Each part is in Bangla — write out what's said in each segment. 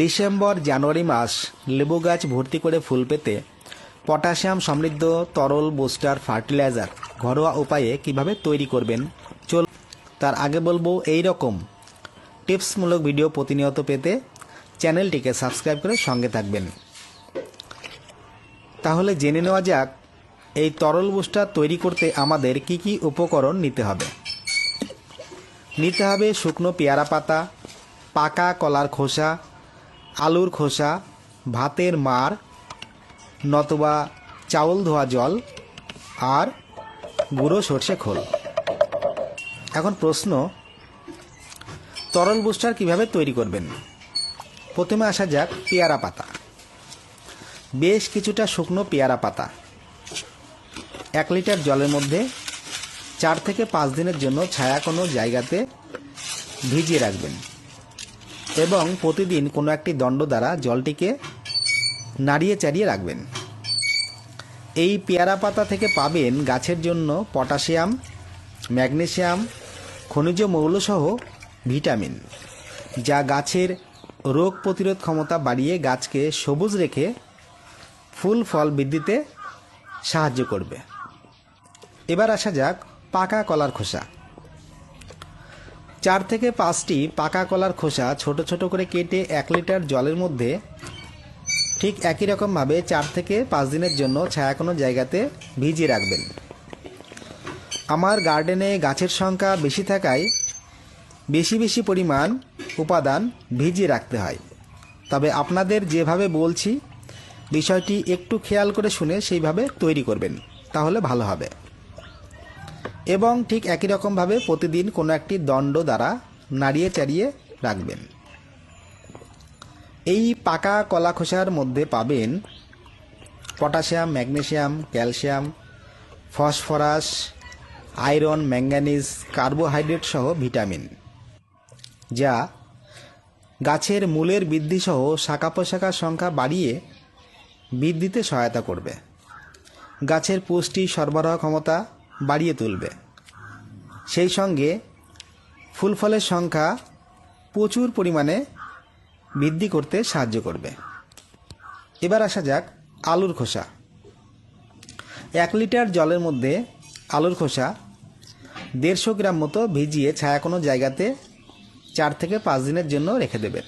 ডিসেম্বর, জানুয়ারি মাস, লেবু গাছ ভর্তি করে ফুল পেতে পটাশিয়াম সমৃদ্ধ তরল বুস্টার ফার্টিলাইজার ঘরোয়া উপায়ে কীভাবে তৈরি করবেন? চল, তার আগে বলব এই রকম টিপসমূলক ভিডিও প্রতিনিয়ত পেতে চ্যানেলটিকে সাবস্ক্রাইব করে সঙ্গে থাকবেন। তাহলে জেনে নেওয়া যাক, এই তরল বুস্টার তৈরি করতে আমাদের কি কি উপকরণ নিতে হবে? নিতে হবে শুকনো পেয়ারা পাতা, পাকা কলার খোসা আলুর খোসা, ভাতের মার, নতবা চাউল ধোয়া জল আর গুঁড়ো সর্ষে খোল। এখন প্রশ্ন, তরল বুস্টার কীভাবে তৈরি করবেন? প্রথমে আসা যাক পেয়ারা পাতা। বেশ কিছুটা শুকনো পেয়ারা পাতা। এক লিটার জলের মধ্যে চার থেকে পাঁচ দিনের জন্য ছায়া কোনো জায়গাতে ভিজিয়ে রাখবেন। এবং প্রতিদিন কোনো একটি দণ্ড দ্বারা জলটিকে নাড়িয়ে চাড়িয়ে রাখবেন। এই পেয়ারা পাতা থেকে পাবেন গাছের জন্য পটাশিয়াম, ম্যাগনেশিয়াম, খনিজ মৌলসহ ভিটামিন, যা গাছের রোগ প্রতিরোধ ক্ষমতা বাড়িয়ে গাছকে সবুজ রেখে ফুল ফল বৃদ্ধিতে সাহায্য করবে। এবার আসা যাক পাকা কলার খোসা। চার থেকে পাঁচটি পাকা কলার খোসা ছোট ছোট করে কেটে এক লিটার জলের মধ্যে ঠিক একই রকমভাবে চার থেকে পাঁচ দিনের জন্য ছায়া কোনো জায়গাতে ভিজিয়ে রাখবেন। আমার গার্ডেনে গাছের সংখ্যা বেশি থাকায় বেশি বেশি পরিমাণ উপাদান ভিজিয়ে রাখতে হয়। তবে আপনাদের যেভাবে বলছি, বিষয়টি একটু খেয়াল করে শুনে সেইভাবে তৈরি করবেন, তাহলে ভালো হবে। এবং ঠিক একই রকমভাবে প্রতিদিন কোনো একটি দণ্ড দ্বারা নাড়িয়ে চাড়িয়ে রাখবেন। এই পাকা কলা খোসার মধ্যে পাবেন potassium, magnesium, calcium, phosphorus, iron, manganese, carbohydrate সহ ভিটামিন, যা গাছের মূলের বৃদ্ধি সহ শাখা পোশাখার সংখ্যা বাড়িয়ে বৃদ্ধিতে সহায়তা করবে। গাছের পুষ্টি সরবরাহ ক্ষমতা বাড়িয়ে তুলবে। সেই সঙ্গে ফুল ফলের সংখ্যা প্রচুর পরিমাণে বৃদ্ধি করতে সাহায্য করবে। এবার আসা যাক আলুর খোসা। এক লিটার জলের মধ্যে আলুর খোসা দেড়শো গ্রাম মতো ভিজিয়ে ছায়া কোনো জায়গাতে চার থেকে পাঁচ দিনের জন্য রেখে দেবেন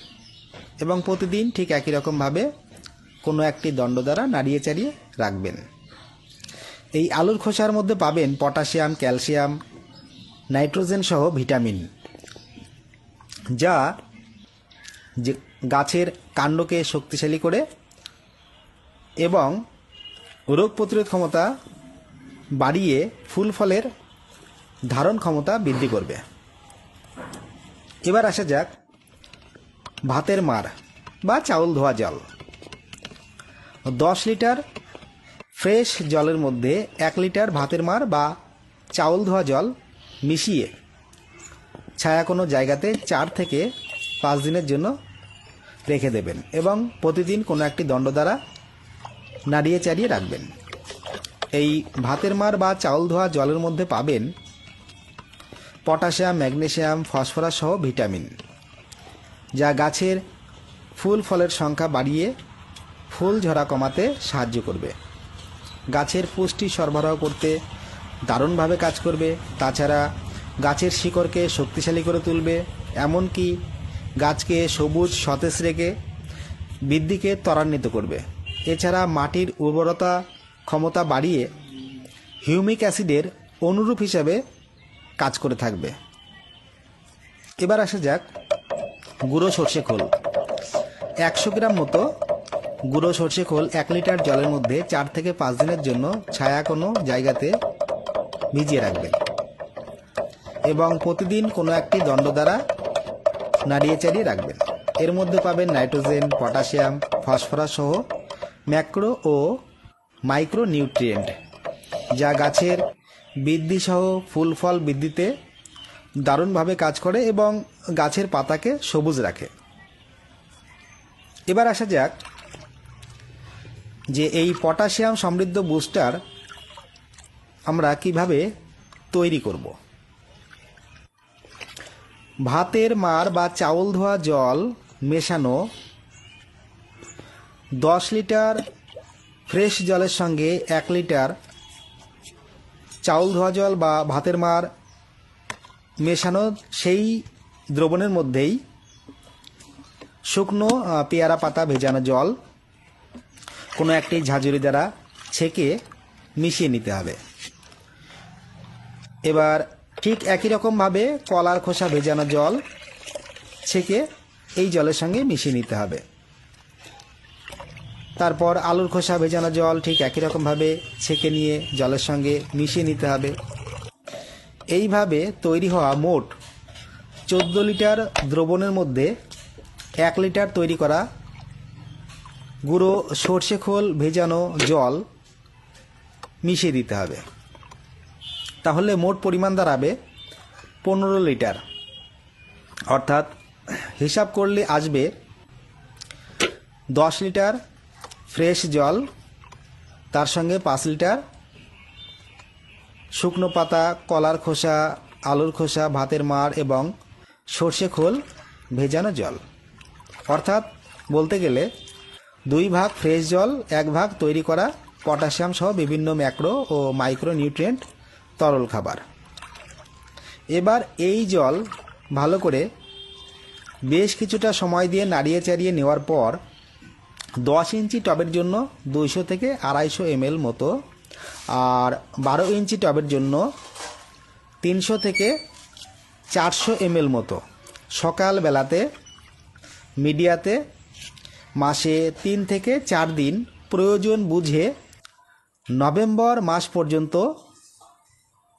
এবং প্রতিদিন ঠিক একই রকমভাবে কোনো একটি দণ্ড দ্বারা নাড়িয়ে চাড়িয়ে রাখবেন। এই আলুর খোসার মধ্যে পাবেন পটাশিয়াম, ক্যালসিয়াম, নাইট্রোজেন সহ ভিটামিন, যা যে গাছের কাণ্ডকে শক্তিশালী করে এবং রোগ প্রতিরোধ ক্ষমতা বাড়িয়ে ফুল ফলের ধারণ ক্ষমতা বৃদ্ধি করবে। এবার আসা যাক ভাতের মার বা চাউল ধোয়া জল। দশ লিটার ফ্রেশ জলের মধ্যে এক লিটার ভাতের মার বা চাউল ধোয়া জল মিশিয়ে ছায়া কোনো জায়গাতে চার থেকে পাঁচ দিনের জন্য রেখে দেবেন এবং প্রতিদিন কোনো একটি দণ্ড দ্বারা নাড়িয়ে চাড়িয়ে রাখবেন। এই ভাতের মার বা চাউল ধোয়া জলের মধ্যে পাবেন পটাশিয়াম, ম্যাগনেশিয়াম, ফসফরাস সহ ভিটামিন, যা গাছের ফুল ফলের সংখ্যা বাড়িয়ে ফুল ঝরা কমাতে সাহায্য করবে। গাছের পুষ্টি সরবরাহ করতে দারুণভাবে কাজ করবে। তাছাড়া গাছের শিকড়কে শক্তিশালী করে তুলবে। এমনকি গাছকে সবুজ, সতেজ রেখে বৃদ্ধিকে ত্বরান্বিত করবে। এছাড়া মাটির উর্বরতা ক্ষমতা বাড়িয়ে হিউমিক অ্যাসিডের অনুরূপ হিসাবে কাজ করে থাকবে। এবার আসা যাক গুঁড়ো সর্ষে খোল। একশো গ্রাম মতো গুঁড়ো সর্ষে খোল এক লিটার জলের মধ্যে চার থেকে পাঁচ দিনের জন্য ছায়া কোনো জায়গাতে ভিজিয়ে রাখবেন। এবং প্রতিদিন কোনো একটি দণ্ড দ্বারা নাড়িয়ে চাড়িয়ে রাখবেন। এর মধ্যে পাবেন নাইট্রোজেন, পটাশিয়াম, ফসফরাস সহ ম্যাক্রো ও মাইক্রো নিউট্রিয়েন্ট যা গাছের বৃদ্ধি সহ ফুল ফল বৃদ্ধিতে দারুণভাবে কাজ করে এবং গাছের পাতাকে সবুজ রাখে। এবার আসা যাক যে এই পটাশিয়াম সমৃদ্ধ বুস্টার আমরা কীভাবে তৈরি করব? ভাতের মার বা চাউল ধোয়া জল মেশানো, দশ লিটার ফ্রেশ জলের সঙ্গে এক লিটার চাউল ধোয়া জল বা ভাতের মার মেশানো, সেই দ্রবণের মধ্যেই শুকনো পেয়ারা পাতা ভেজানো জল কোনো একটি ঝাঁঝুরি দ্বারা ছেঁকে মিশিয়ে নিতে হবে। এবার ঠিক একই রকমভাবে কলার খোসা ভেজানো জল ছেঁকে এই জলের সঙ্গে মিশিয়ে নিতে হবে। তারপর আলুর খোসা ভেজানো জল ঠিক একই রকমভাবে ছেঁকে নিয়ে জলের সঙ্গে মিশিয়ে নিতে হবে। এইভাবে তৈরি হওয়া মোট চোদ্দ লিটার দ্রবণের মধ্যে এক লিটার তৈরি করা গুঁড়ো, সর্ষে খোল, ভেজানো জল মিশিয়ে দিতে হবে। তাহলে মোট পরিমাণ দাঁড়াবে পনেরো লিটার। অর্থাৎ হিসাব করলে আসবে দশ লিটার ফ্রেশ জল, তার সঙ্গে পাঁচ লিটার শুকনো পাতা, কলার খোসা, আলুর খোসা, ভাতের মার এবং সর্ষে খোল, ভেজানো জল। অর্থাৎ বলতে গেলে দুই ভাগ ফ্রেশ জল, এক ভাগ তৈরি করা পটাশিয়াম সহ বিভিন্ন ম্যাক্রো ও মাইক্রো নিউট্রিয়েন্ট তরল খাবার। এবার এই জল ভালো করে বেশ কিছুটা সময় দিয়ে নাড়িয়ে চাড়িয়ে নেওয়ার পর দশ ইঞ্চি টবের জন্য দুইশো থেকে আড়াইশো এমএল মতো আর বারো ইঞ্চি টবের জন্য তিনশো থেকে চারশো এমএল মতো। সকালবেলাতে, মিডিয়াতে মাসে তিন থেকে চার দিন প্রয়োজন বুঝে নভেম্বর মাস পর্যন্ত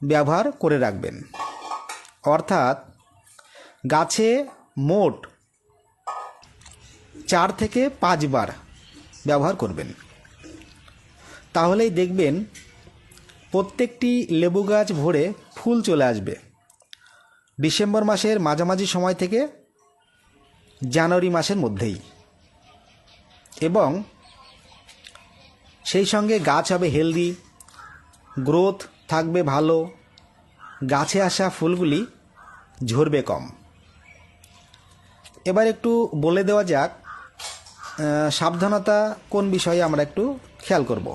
ব্যবহার করে রাখবেন। অর্থাৎ গাছে মোট চার থেকে পাঁচবার ব্যবহার করবেন। তাহলেই দেখবেন প্রত্যেকটি লেবু গাছ ভরে ফুল চলে আসবে। ডিসেম্বর মাসের মাঝামাঝি সময় থেকে জানুয়ারি মাসের মধ্যেই। এবং সেই সঙ্গে গাছ হবে হেলদি, গ্রোথ থাকবে ভালো, গাছে আসা ফুলগুলি ঝরবে কম। এবার একটু বলে দেওয়া যাক সাবধানতা কোন বিষয়ে আমরা একটু খেয়াল করব।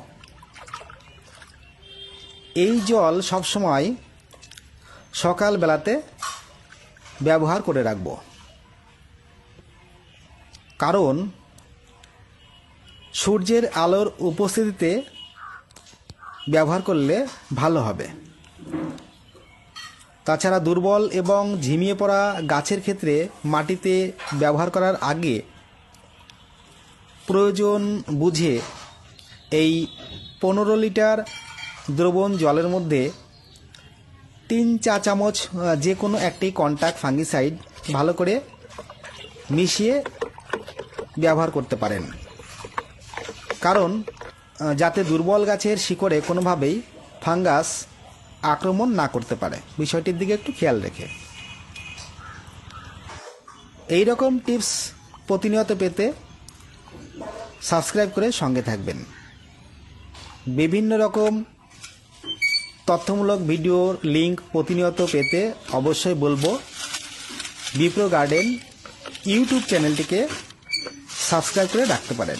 এই জল সবসময় সকালবেলাতে ব্যবহার করে রাখব। কারণ সূর্যের আলোর উপস্থিতিতে ব্যবহার করলে ভালো হবে। তাছাড়া দুর্বল এবং ঝিমিয়ে পড়া গাছের ক্ষেত্রে মাটিতে ব্যবহার করার আগে প্রয়োজন বুঝে এই পনেরো লিটার দ্রবণ জলের মধ্যে তিন চা চামচ যে কোনো একটি কন্ট্যাক্ট ফাঙ্গিসাইড ভালো করে মিশিয়ে ব্যবহার করতে পারেন। কারণ যাতে দুর্বল গাছের শিকড়ে কোনোভাবেই ফাঙ্গাস আক্রমণ না করতে পারে। বিষয়টির দিকে একটু খেয়াল রেখে। এই রকম টিপস প্রতিনিয়ত পেতে সাবস্ক্রাইব করে সঙ্গে থাকবেন। বিভিন্ন রকম তথ্যমূলক ভিডিওর লিংক প্রতিনিয়ত পেতে অবশ্যই বলব বিপ্রো গার্ডেন ইউটিউব চ্যানেলটিকে সাবস্ক্রাইব করে রাখতে পারেন।